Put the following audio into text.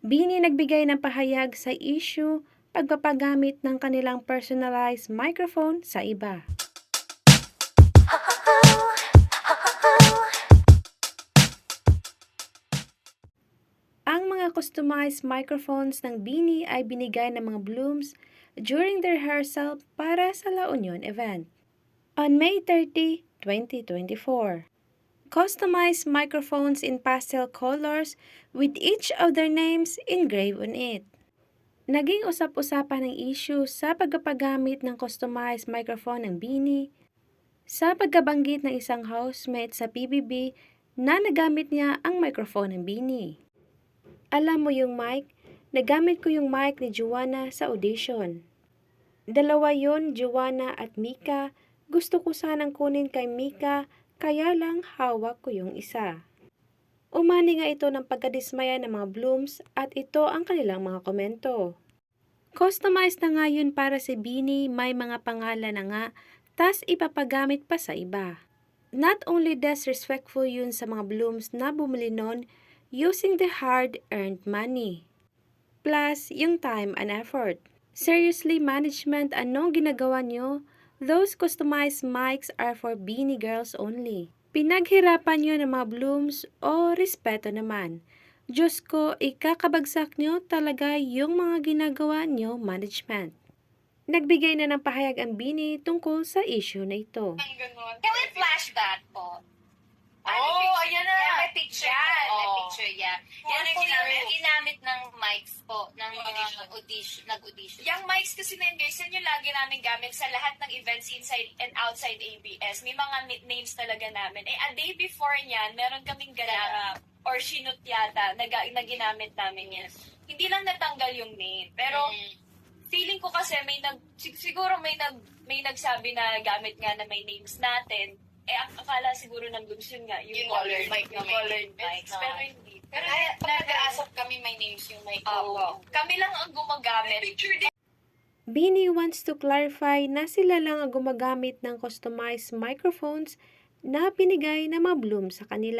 Bini nagbigay ng pahayag sa issue pagpapagamit ng kanilang personalized microphone sa iba. Ang mga customized microphones ng Bini ay binigay ng mga Blooms during their rehearsal para sa La Union event. On May 30, 2024. Customized microphones in pastel colors with each of their names engraved on it. Naging usap-usapan ng issue sa pagpapagamit ng customized microphone ng Bini sa pagkabanggit ng isang housemate sa PBB na nagamit niya ang microphone ng Bini. Alam mo yung mic, nagamit ko yung mic ni Joanna sa audition. Dalawa yon, Joanna at Mika. Gusto ko sanang kunin kay Mika, kaya lang hawak ko yung isa. Umani nga ito ng pagkadismaya ng mga blooms at ito ang kanilang mga komento. Customized na nga yun para si Bini, may mga pangalan na nga, tas ipapagamit pa sa iba. Not only disrespectful yun sa mga blooms na bumili nun, using the hard-earned money. Plus, yung time and effort. Seriously, management, anong ginagawa nyo? Those customized mics are for beanie girls only. Pinaghirapan nyo ng mga blooms o respeto naman. Diyos ko, ikakabagsak nyo talaga yung mga ginagawa nyo management. Nagbigay na ng pahayag ang Bini tungkol sa issue na ito. Ang ganun. Can we flash that po? Oh, ayan na. Yeah, may picture. Yan, may picture. picture, yeah. Kung Yan ginamit ng mics po, ng mga Audition. audition, nag-audition. Yung mics kasi na yun, guys, yan yung lagi namin gamit sa lahat ng events inside and outside ABS. May mga names talaga namin. Eh, a day before niyan, meron kaming ganap or sinut yata na, na ginamit namin yan. Hindi lang natanggal yung name. Pero, Mm. feeling ko kasi may nag sig- siguro may nag may nagsabi na gamit nga na may names natin. Eh ak- akala siguro ng Blooms yun nga, yung, Yung colored mic, yung colored mics Pero hindi. Pero Pero nag-aasap kami may names yung mic Opo. Kami lang ang gumagamit. Bini wants to clarify na sila lang ang gumagamit ng customized microphones na binigay ng mga bloom sa kanila.